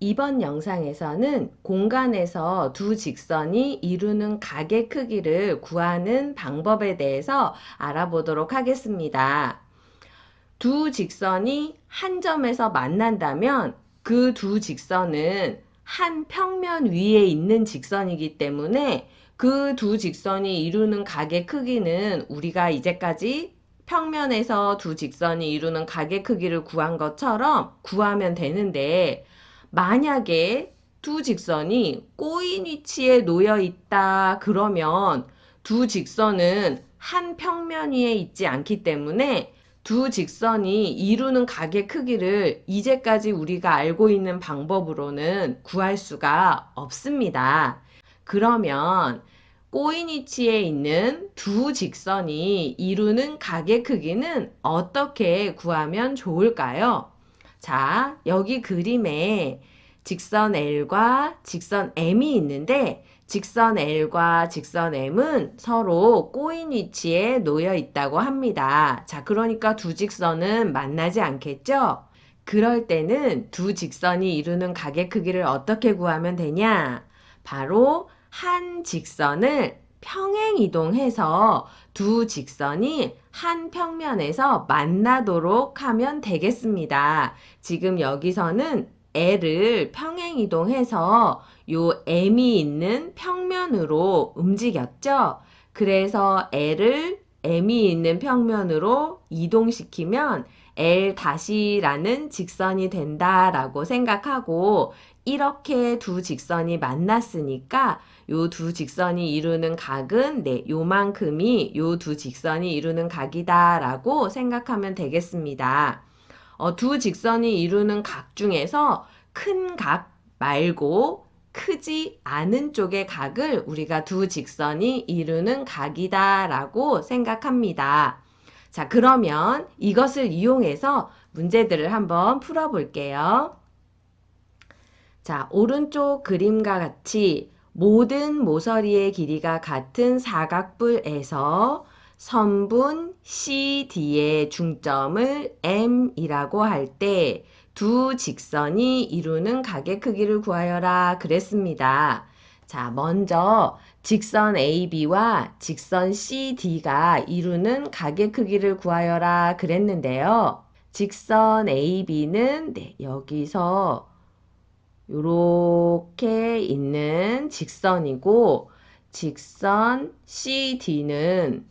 이번 영상에서는 공간에서 두 직선이 이루는 각의 크기를 구하는 방법에 대해서 알아보도록 하겠습니다. 두 직선이 한 점에서 만난다면 그 두 직선은 한 평면 위에 있는 직선이기 때문에 그 두 직선이 이루는 각의 크기는 우리가 이제까지 평면에서 두 직선이 이루는 각의 크기를 구한 것처럼 구하면 되는데 만약에 두 직선이 꼬인 위치에 놓여 있다 그러면 두 직선은 한 평면 위에 있지 않기 때문에 두 직선이 이루는 각의 크기를 이제까지 우리가 알고 있는 방법으로는 구할 수가 없습니다. 그러면 꼬인 위치에 있는 두 직선이 이루는 각의 크기는 어떻게 구하면 좋을까요? 자, 여기 그림에 직선 L과 직선 M이 있는데 직선 L과 직선 M은 서로 꼬인 위치에 놓여 있다고 합니다. 자, 그러니까 두 직선은 만나지 않겠죠? 그럴 때는 두 직선이 이루는 각의 크기를 어떻게 구하면 되냐? 바로 한 직선을 평행 이동해서 두 직선이 한 평면에서 만나도록 하면 되겠습니다. 지금 여기서는 L을 평행 이동해서 요 M이 있는 평면으로 움직였죠. 그래서 L을 M이 있는 평면으로 이동시키면 L 다시라는 직선이 된다라고 생각하고 이렇게 두 직선이 만났으니까 요 두 직선이 이루는 각은 네, 요만큼이 요 두 직선이 이루는 각이다라고 생각하면 되겠습니다. 어, 두 직선이 이루는 각 중에서 큰 각 말고 크지 않은 쪽의 각을 우리가 두 직선이 이루는 각이다라고 생각합니다. 자, 그러면 이것을 이용해서 문제들을 한번 풀어볼게요. 자, 오른쪽 그림과 같이 모든 모서리의 길이가 같은 사각뿔에서 선분 CD의 중점을 M이라고 할 때 두 직선이 이루는 각의 크기를 구하여라 그랬습니다. 자, 먼저 직선 AB와 직선 CD가 이루는 각의 크기를 구하여라 그랬는데요. 직선 AB는 네, 여기서 이렇게 있는 직선이고 직선 CD는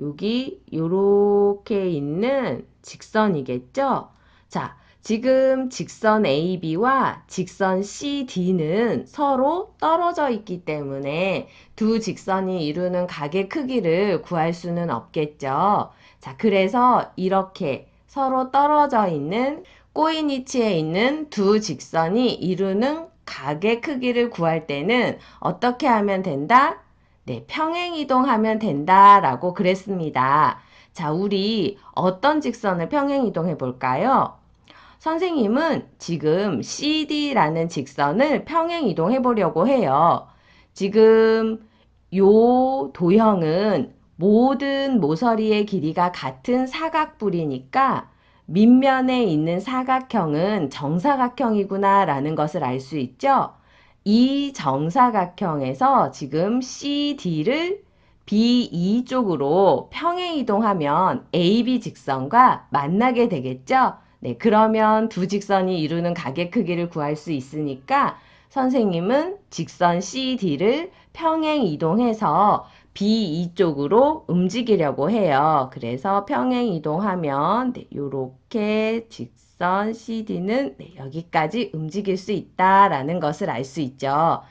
여기 이렇게 있는 직선이겠죠? 자, 지금 직선 AB와 직선 CD는 서로 떨어져 있기 때문에 두 직선이 이루는 각의 크기를 구할 수는 없겠죠. 자, 그래서 이렇게 서로 떨어져 있는 꼬인 위치에 있는 두 직선이 이루는 각의 크기를 구할 때는 어떻게 하면 된다? 네, 평행 이동하면 된다라고 그랬습니다. 자, 우리 어떤 직선을 평행 이동해 볼까요? 선생님은 지금 CD라는 직선을 평행 이동해 보려고 해요. 지금 요 도형은 모든 모서리의 길이가 같은 사각뿔이니까 밑면에 있는 사각형은 정사각형이구나 라는 것을 알 수 있죠. 이 정사각형에서 지금 CD를 B2 쪽으로 평행 이동하면 AB 직선과 만나게 되겠죠? 네, 그러면 두 직선이 이루는 각의 크기를 구할 수 있으니까 선생님은 직선 CD를 평행 이동해서 B2 쪽으로 움직이려고 해요. 그래서 평행 이동하면 네, 이렇게 직선 CD는 네, 여기까지 움직일 수 있다라는 것을 알 수 있죠.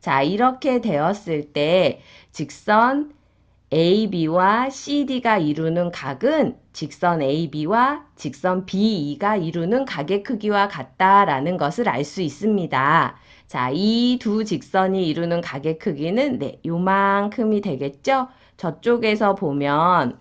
자, 이렇게 되었을 때 직선 AB와 CD가 이루는 각은 직선 AB와 직선 BE가 이루는 각의 크기와 같다라는 것을 알 수 있습니다. 자, 이 두 직선이 이루는 각의 크기는 네, 요만큼이 되겠죠? 저쪽에서 보면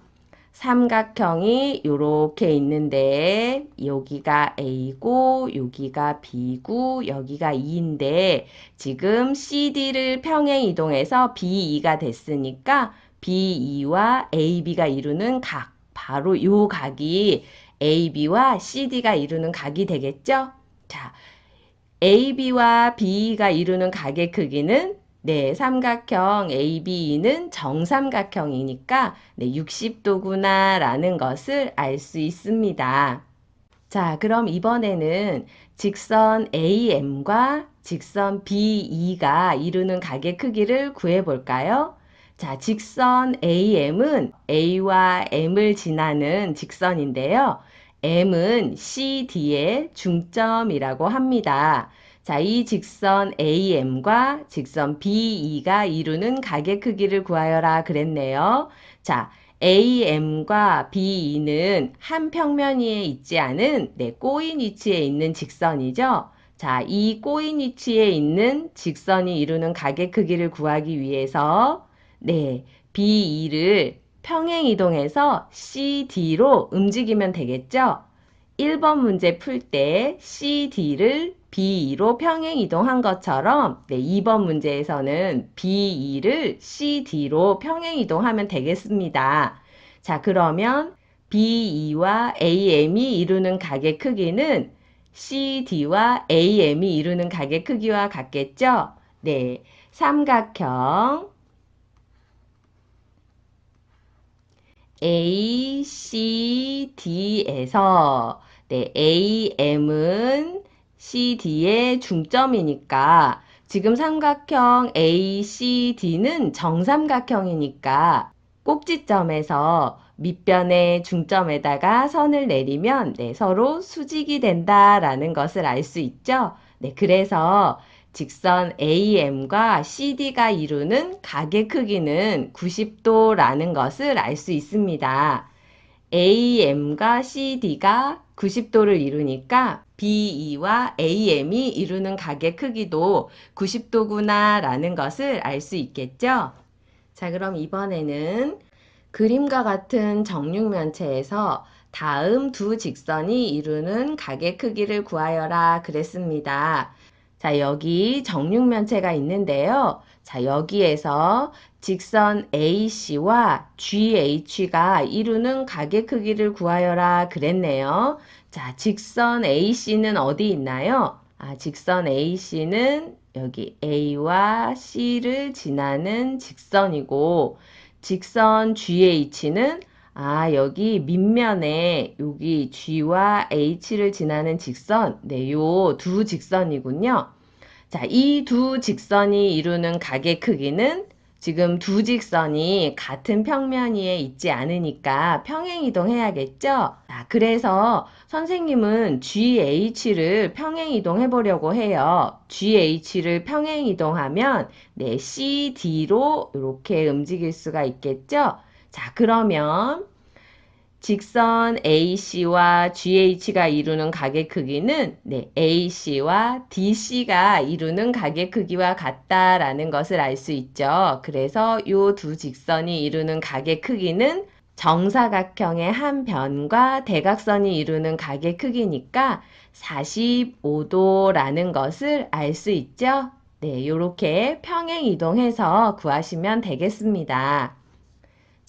삼각형이 이렇게 있는데 여기가 A고 여기가 B고 여기가 E인데 지금 CD를 평행 이동해서 BE가 됐으니까 BE와 AB가 이루는 각 바로 요 각이 AB와 CD가 이루는 각이 되겠죠? 자, AB와 BE가 이루는 가게 크기는 네, 삼각형 ABE는 정삼각형이니까 네, 60도구나 라는 것을 알 수 있습니다. 자, 그럼 이번에는 직선 AM과 직선 BE가 이루는 가게 크기를 구해 볼까요? 자, 직선 AM은 A와 M을 지나는 직선인데요. M은 CD의 중점이라고 합니다. 자, 이 직선 AM과 직선 BE가 이루는 가게 크기를 구하여라 그랬네요. 자, AM과 BE는 한 평면 위에 있지 않은 네, 꼬인 위치에 있는 직선이죠. 자, 이 꼬인 위치에 있는 직선이 이루는 가게 크기를 구하기 위해서 네, BE를 평행 이동해서 CD로 움직이면 되겠죠? 1번 문제 풀 때 CD를 BE로 평행 이동한 것처럼 네, 2번 문제에서는 BE를 CD로 평행 이동하면 되겠습니다. 자, 그러면 BE와 AM이 이루는 가게 크기는 CD와 AM이 이루는 가게 크기와 같겠죠? 네, 삼각형 ACD에서 네, AM은 CD의 중점이니까 지금 삼각형 ACD는 정삼각형이니까 꼭지점에서 밑변의 중점에다가 선을 내리면 네, 서로 수직이 된다라는 것을 알 수 있죠. 네, 그래서 직선 AM과 CD가 이루는 가게 크기는 90도라는 것을 알 수 있습니다. AM과 CD가 90도를 이루니까 BE와 AM이 이루는 가게 크기도 90도구나 라는 것을 알 수 있겠죠? 자, 그럼 이번에는 그림과 같은 정육면체에서 다음 두 직선이 이루는 가게 크기를 구하여라 그랬습니다. 자, 여기 정육면체가 있는데요. 자, 여기에서 직선 AC와 GH가 이루는 가게 크기를 구하여라 그랬네요. 자, 직선 AC는 어디 있나요? 아, 직선 AC는 여기 A와 C를 지나는 직선이고, 직선 GH는 아, 여기 밑면에 여기 G와 H를 지나는 직선, 네, 요 두 직선이군요. 자, 이 두 직선이 이루는 가게 크기는 지금 두 직선이 같은 평면 위에 있지 않으니까 평행 이동해야겠죠? 자, 그래서 선생님은 GH를 평행 이동해 보려고 해요. GH를 평행 이동하면 네, CD로 이렇게 움직일 수가 있겠죠? 자, 그러면 직선 AC와 GH가 이루는 가게 크기는 네, AC와 DC가 이루는 가게 크기와 같다라는 것을 알 수 있죠. 그래서 이 두 직선이 이루는 가게 크기는 정사각형의 한 변과 대각선이 이루는 가게 크기니까 45도라는 것을 알 수 있죠. 네, 이렇게 평행 이동해서 구하시면 되겠습니다.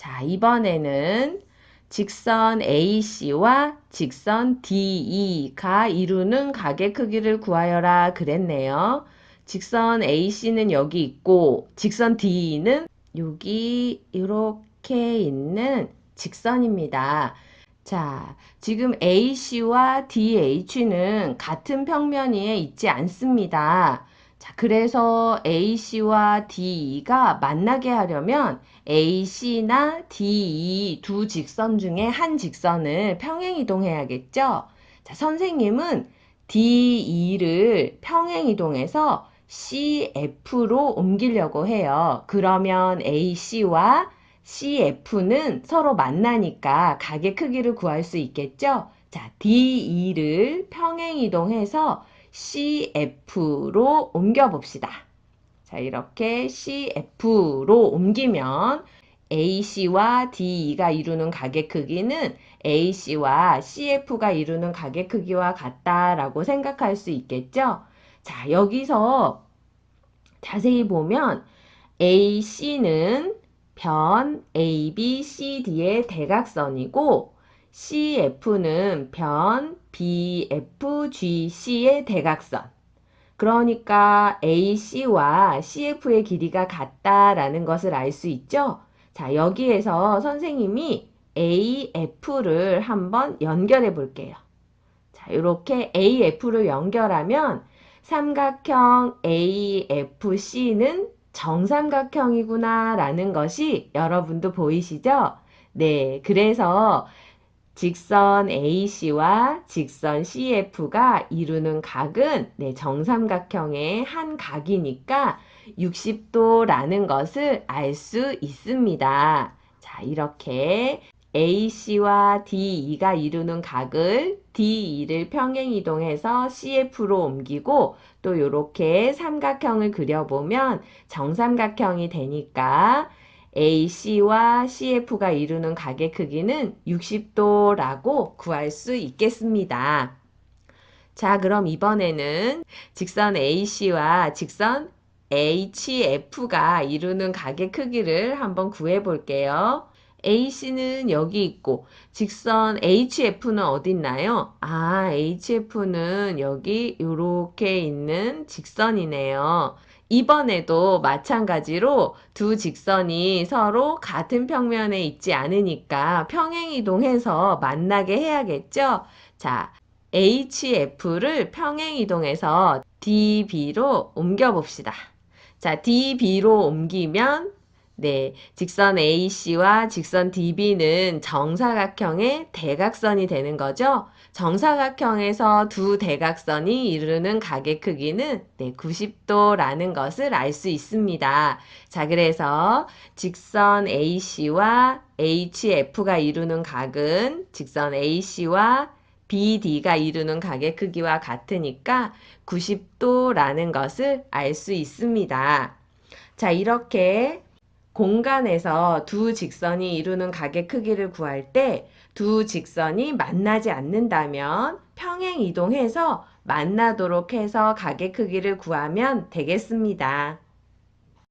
자, 이번에는 직선 AC와 직선 DE가 이루는 가게 크기를 구하여라 그랬네요. 직선 AC는 여기 있고 직선 DE는 여기 이렇게 있는 직선입니다. 자, 지금 AC와 DH는 같은 평면 위에 있지 않습니다. 자, 그래서 AC와 DE가 만나게 하려면 AC나 DE 두 직선 중에 한 직선을 평행 이동해야겠죠? 자, 선생님은 DE를 평행 이동해서 CF로 옮기려고 해요. 그러면 AC와 CF는 서로 만나니까 가게 크기를 구할 수 있겠죠? 자, DE를 평행 이동해서 CF로 옮겨 봅시다. 자, 이렇게 CF로 옮기면 AC와 DE가 이루는 가게 크기는 AC와 CF가 이루는 가게 크기와 같다라고 생각할 수 있겠죠? 자, 여기서 자세히 보면 AC는 변 ABCD의 대각선이고 CF는 변 BFGC의 대각선. 그러니까 AC와 CF의 길이가 같다라는 것을 알 수 있죠? 자, 여기에서 선생님이 AF를 한번 연결해 볼게요. 자, 이렇게 AF를 연결하면 삼각형 AFC는 정삼각형이구나 라는 것이 여러분도 보이시죠? 네, 그래서 직선 AC와 직선 CF가 이루는 각은 네, 정삼각형의 한 각이니까 60도라는 것을 알 수 있습니다. 자, 이렇게 AC와 DE가 이루는 각을 DE를 평행 이동해서 CF로 옮기고 또 이렇게 삼각형을 그려보면 정삼각형이 되니까 AC와 CF가 이루는 각의 크기는 60도라고 구할 수 있겠습니다. 자, 그럼 이번에는 직선 AC와 직선 HF가 이루는 각의 크기를 한번 구해 볼게요. AC는 여기 있고 직선 HF는 어디 있나요? 아, HF는 여기 이렇게 있는 직선이네요. 이번에도 마찬가지로 두 직선이 서로 같은 평면에 있지 않으니까 평행 이동해서 만나게 해야겠죠? 자, HF를 평행 이동해서 DB로 옮겨 봅시다. 자, DB로 옮기면 네, 직선 AC와 직선 DB는 정사각형의 대각선이 되는 거죠. 정사각형에서 두 대각선이 이루는 각의 크기는 네, 90도라는 것을 알 수 있습니다. 자, 그래서 직선 AC와 HF가 이루는 각은 직선 AC와 BD가 이루는 각의 크기와 같으니까 90도라는 것을 알 수 있습니다. 자, 이렇게 공간에서 두 직선이 이루는 각의 크기를 구할 때 두 직선이 만나지 않는다면 평행 이동해서 만나도록 해서 각의 크기를 구하면 되겠습니다.